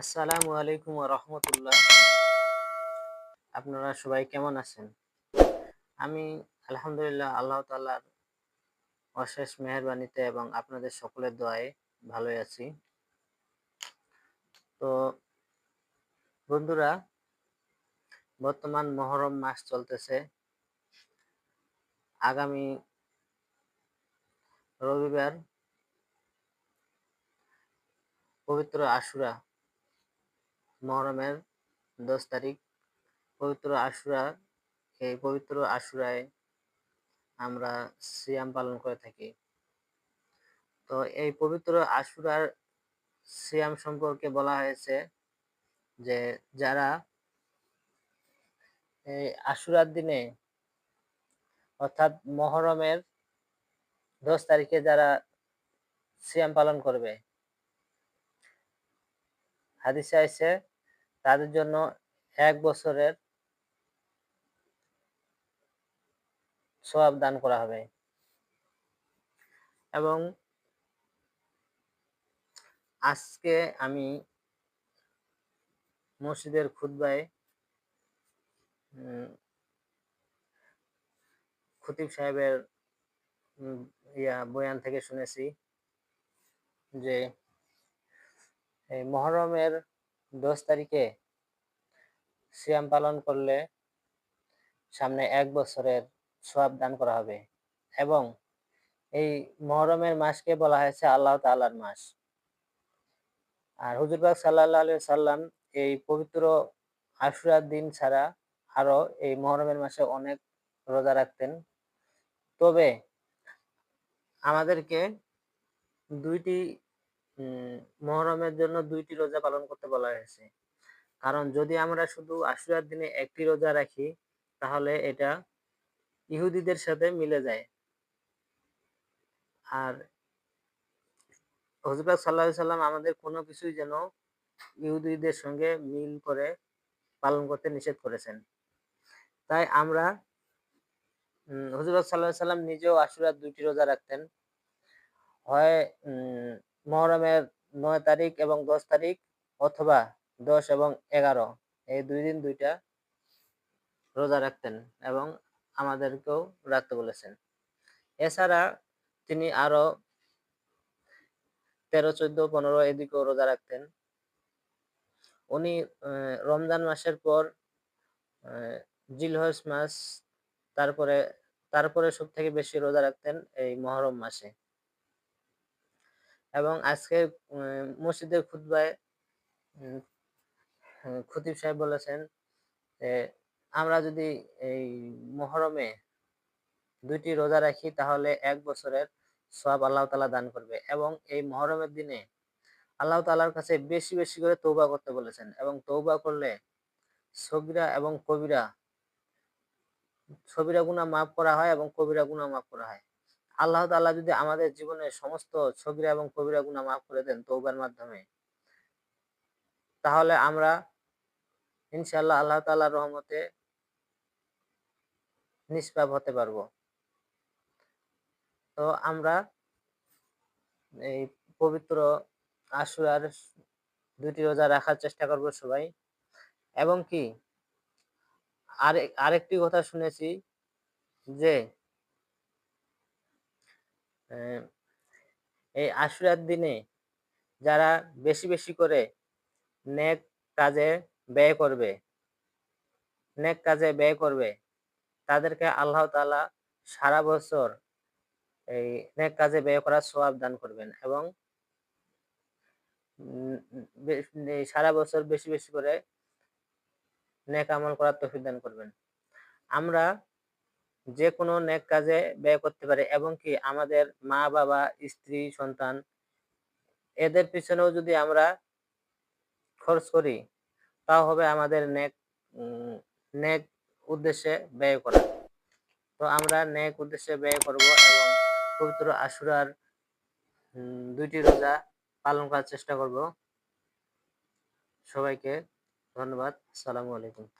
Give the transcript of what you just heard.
আসসালামু আলাইকুম রহমতুল্লাহ। আপনারা সবাই কেমন আছেন? আমি আলহামদুলিল্লাহ আল্লাহ তালার অশেষ মেহরবানিতে এবং আপনাদের সকলের দোয়ায় ভালোই আছি। তো বন্ধুরা, বর্তমান মহরম মাস চলতেছে। আগামী রবিবার পবিত্র আশুরা মহরমের দশ তারিখ। পবিত্র আশুরা এই পবিত্র আশুরায় আমরা সিয়াম পালন করে থাকি। তো এই পবিত্র আশুরার সিয়াম সম্পর্কে বলা হয়েছে যে, যারা এই আশুরার দিনে, অর্থাৎ মহরমের দশ তারিখে যারা সিয়াম পালন করবে, হাদিসে আইসে তাদের জন্য এক বছরের সব দান করা হবে। এবং আজকে আমি মসজিদের খুদ্বায় খতিব সাহেবের ইয়া বয়ান থেকে শুনেছি যে মহরমের দশ তারিখে সিয়াম পালন করলে সামনে এক বছরের সব দান করা হবে। এবং এই মহরমের মাসকে বলা হয়েছে আল্লাহ তাল্লার মাস। আর হুজুরবাগ সাল্লাহ আলি সাল্লাম এই পবিত্র আশুরার দিন ছাড়া আরও এই মহরমের মাসে অনেক রোজা রাখতেন। তবে আমাদেরকে দুইটি মহরমের জন্য দুইটি রোজা পালন করতে বলা হয়েছে। কারণ যদি আমরা শুধু আশুরার দিনে একটি রোজা রাখি, তাহলে এটা ইহুদিদের সাথে মিলে যায়। আর হজরত সাল্লাহ সাল্লাম আমাদের কোনো কিছুই যেন ইহুদিদের সঙ্গে মিল করে পালন করতে নিষেধ করেছেন। তাই আমরা হজরত সাল্লাহ সাল্লাম নিজেও আশুরার দুইটি রোজা রাখতেন। হয় মহরমের নয় তারিখ এবং দশ তারিখ অথবা দশ এবং এগারো। এই দুই দিন দুইটা রোজা রাখতেন এবং আমাদেরকেও রাখতে বলেছেন। এছাড়া তিনি আরও তেরো, চোদ্দ, পনেরো এদিকেও রোজা রাখতেন। উনি রমজান মাসের পর জিলহজ মাস, তারপরে তারপরে সব থেকে বেশি রোজা রাখতেন এই মহরম মাসে। এবং আজকে মসজিদের খুদ্বায় খতিব সাহেব বলেছেন আমরা যদি এই মহরমে দুইটি রোজা রাখি, তাহলে এক বছরের সব আল্লাহ তালা দান করবে এবং এই মহরমের দিনে আল্লাহ তালার কাছে বেশি বেশি করে তৌবা করতে বলেছেন এবং তৌবা করলে সবিরা এবং কবিরা সবিরা গুণা মাফ করা হয় এবং কবিরা গুণা মাফ করা হয়। আল্লাহ তাল্লাহ যদি আমাদের জীবনের সমস্ত ছবিরা এবং কবিরা গুণা মাফ করে দেন তৌবার মাধ্যমে, তাহলে আমরা ইনশাল্লাহ আল্লাহ তাল্লাহ রহমতে নিষ্পাপ হতে পারব। তো আমরা এই পবিত্র আশুরার দুটি রোজা রাখার চেষ্টা করব সবাই। এবং কি আরেক আরেকটি কথা শুনেছি যে এই আশুরার দিনে যারা বেশি বেশি করে নেক কাজে ব্যয় করবে, নেক কাজে ব্যয় করবে, তাদেরকে আল্লাহ তালা সারা বছর এই নেক কাজে ব্যয় করার সোয়াব দান করবেন এবং সারা বছর বেশি বেশি করে নেক আমল করার তফিক দান করবেন। আমরা যে কোনো নেক কাজে ব্যয় করতে পারে এবং কি আমাদের মা, বাবা, স্ত্রী, সন্তান এদের পিছনেও যদি আমরা খরচ করি, তাও হবে আমাদের নেক নেক উদ্দেশ্যে ব্যয় করা। তো আমরা নেক উদ্দেশ্যে ব্যয় করব এবং পবিত্র আশুরার দুইটি রোজা পালন করার চেষ্টা করব। সবাইকে ধন্যবাদ। সালামু আলাইকুম।